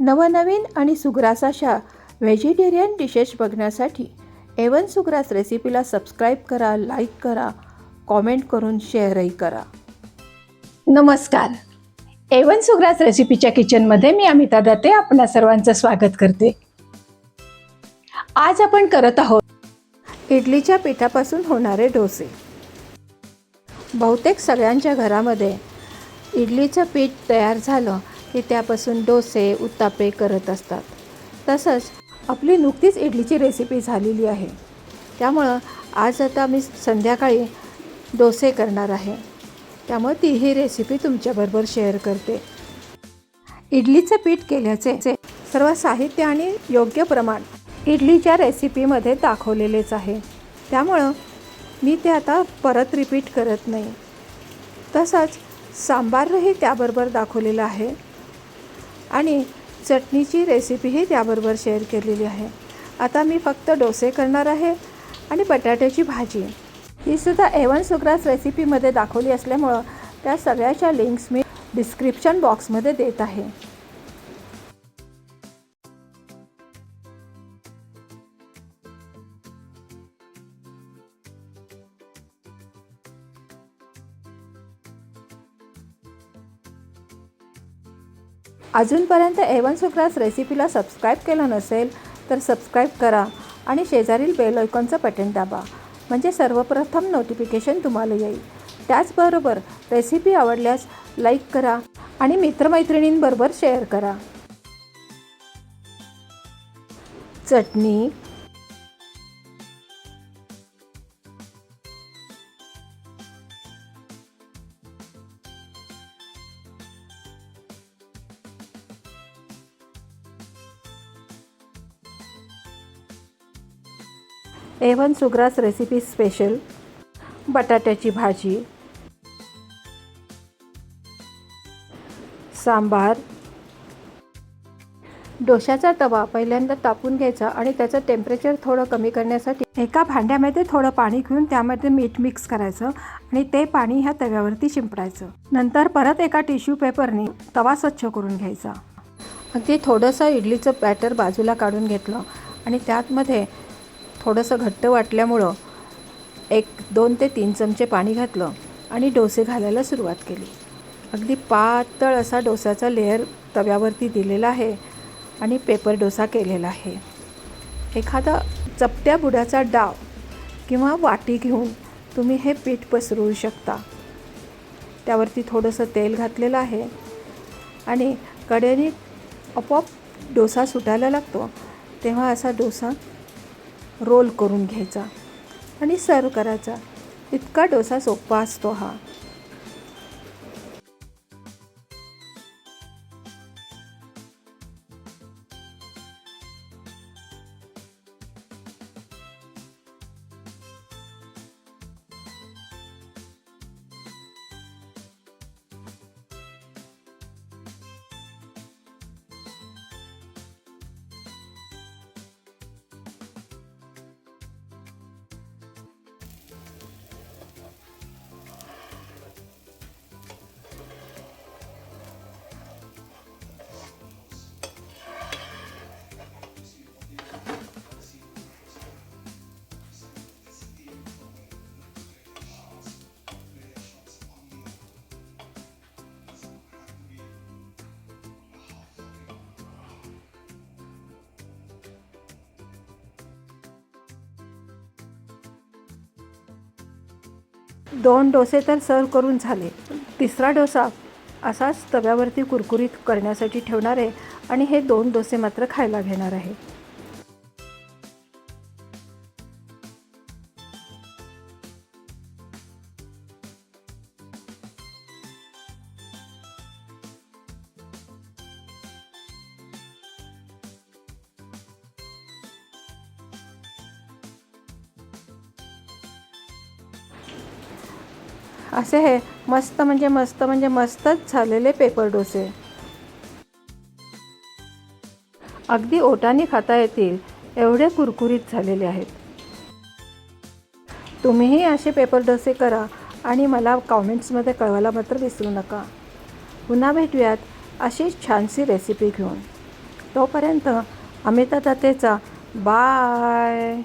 नवनवीन आणि सुग्रास अशा व्हेजिटेरियन डिशेस बघण्यासाठी एवन सुग्रास रेसिपीला सबस्क्राईब करा लाईक करा कॉमेंट करून शेअरही करा. नमस्कार. एवन सुग्रास रेसिपीच्या किचनमध्ये मी अमिता दाते आपणा सर्वांचं स्वागत करते. आज आपण करत आहोत इडलीच्या पिठापासून होणारे डोसे. बहुतेक सगळ्यांच्या घरामध्ये इडलीचं पीठ तयार झालं की त्यापासून डोसे उत्तापे करत असतात. तसंच आपली नुकतीच इडलीची रेसिपी झालेली आहे. त्यामुळं आज आता मी संध्याकाळी डोसे करणार आहे. त्यामुळे ती ही रेसिपी तुमच्याबरोबर शेअर करते. इडलीचं पीठ केल्याचे सर्व साहित्य आणि योग्य प्रमाण इडलीच्या रेसिपीमध्ये दाखवलेलेच आहे. त्यामुळं मी ते आता परत रिपीट करत नाही. तसंच सांबारही त्याबरोबर दाखवलेलं आहे. आणि चटणीची रेसिपीही त्याबरोबर शेअर केलेली आहे. आता मी फक्त डोसे करणार आहे आणि बटाट्याची भाजी. ही सुद्धा एवन सुग्रास रेसिपीमध्ये दाखवली असल्यामुळं त्या सगळ्याच्या लिंक्स मी डिस्क्रिप्शन बॉक्समध्ये देत आहे. अजूनपर्यंत एवन सुग्रास रेसिपीला सबस्क्राईब केलं नसेल तर सबस्क्राईब करा आणि शेजारील बेल आयकॉनचं बटन दाबा म्हणजे सर्वप्रथम नोटिफिकेशन तुम्हाला येईल. त्याचबरोबर रेसिपी आवडल्यास लाईक करा आणि मित्रमैत्रिणींबरोबर शेअर करा. चटणी A one Sugras recipe special बटाट्याची भाजी सांबार डोशाचा तवा पहिल्यांदा तापून घ्यायचा आणि त्याचं टेम्परेचर थोडं कमी करण्यासाठी एका भांड्यामध्ये थोडं पाणी घेऊन त्यामध्ये मीठ मिक्स करायचं आणि ते पाणी ह्या तव्यावरती शिंपडायचं. नंतर परत एका टिश्यू पेपरने तवा स्वच्छ करून घ्यायचा. अगदी थोडंसं इडलीचं बॅटर बाजूला काढून घेतलं आणि त्यातमध्ये थोडंसं घट्ट वाटल्यामुळं एक दोन ते तीन चमचे पाणी घातलं आणि डोसे घालायला सुरुवात केली. अगदी पातळ असा डोसाचा लेअर तव्यावरती दिलेला आहे आणि पेपर डोसा केलेला आहे. एखादा चपट्या बुडाचा डाव किंवा वाटी घेऊन तुम्ही हे पीठ पसरवू शकता. त्यावरती थोडंसं तेल घातलेलं आहे आणि कडेने आपोआप डोसा सुटायला लागतो. तेव्हा असा डोसा रोल करून घ्यायचा आणि सर्व करायचा. इतका डोसा सोपा असतो हा. दोन डोसे तर सर्व करून झाले. तिसरा डोसा असाच तव्यावरती कुरकुरीत करण्यासाठी ठेवणार आहे आणि हे दोन डोसे मात्र खायला घेणार आहे. असे हे मस्त म्हणजे मस्त म्हणजे मस्तच झालेले पेपर डोसे. अगदी ओटाने खाता येतील एवढे कुरकुरीत झालेले आहेत. तुम्हीही असे पेपर डोसे करा आणि मला कॉमेंट्समध्ये कळवायला मात्र विसरू नका. पुन्हा भेटूयात अशीच छानशी रेसिपी घेऊन. तोपर्यंत अमिता दत्तेचा बाय